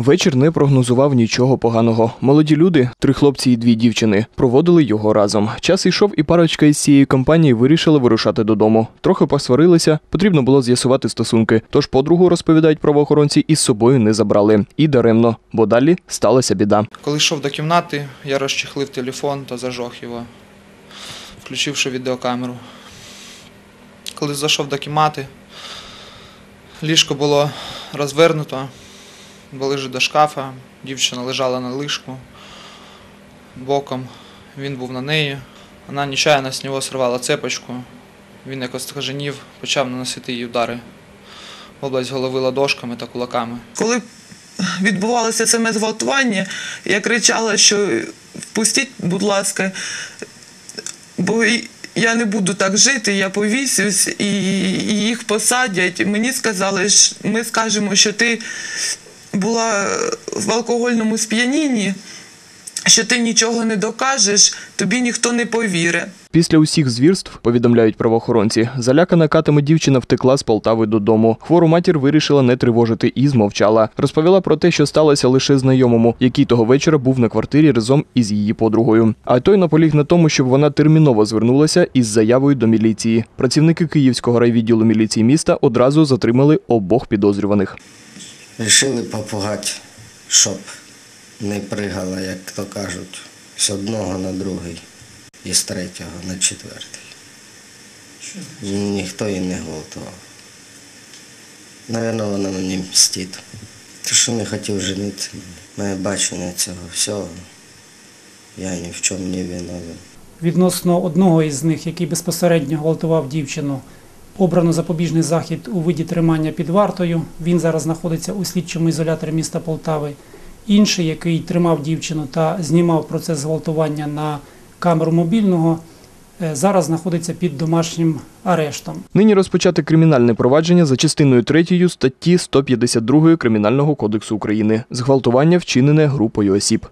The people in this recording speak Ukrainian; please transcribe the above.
Вечір не прогнозував нічого поганого. Молоді люди, три хлопці і дві дівчини, проводили його разом. Час йшов, і парочка із цієї компанії вирішили вирушати додому. Трохи посварилися, потрібно було з'ясувати стосунки. Тож подругу розповідають правоохоронці із собою не забрали. І даремно, бо далі сталася біда. Коли йшов до кімнати, я розчехлив телефон та зажег його, включивши відеокамеру. Коли зайшов до кімнати, ліжко було розвернуто, ближе до шкафа, дівчина лежала на ліжку боком, він був на неї. Вона нечаянно з нього сорвала цепочку, він якось скаженів, почав наносити їй удари область голови ладошками та кулаками. Коли відбувалося саме зґвалтування, я кричала, що впустіть, будь ласка, бо я не буду так жити, я повісюсь і їх посадять. Мені сказали, що ми скажемо, що ти була в алкогольному сп'янінні, що ти нічого не докажеш, тобі ніхто не повірить. Після усіх звірств, повідомляють правоохоронці, залякана катами дівчина втекла з Полтави додому. Хвору матір вирішила не тривожити і змовчала. Розповіла про те, що сталося лише знайомому, який того вечора був на квартирі разом із її подругою. А той наполіг на тому, щоб вона терміново звернулася із заявою до міліції. Працівники Київського райвідділу міліції міста одразу затримали обох підозрюваних. Рішили попугати, щоб не пригала, як то кажуть, з одного на другий і з третього на четвертий. Ніхто її не гвалтував. Навірно, вона мені мстить. Те, що не хотів женити, моє бачення цього всього. Я ні в чому не виновен. Відносно одного із них, який безпосередньо гвалтував дівчину, обрано запобіжний захід у виді тримання під вартою. Він зараз знаходиться у слідчому ізоляторі міста Полтави. Інший, який тримав дівчину та знімав процес зґвалтування на камеру мобільного, е, зараз знаходиться під домашнім арештом. Нині розпочати кримінальне провадження за частиною 3 статті 152 Кримінального кодексу України. Зґвалтування вчинене групою осіб.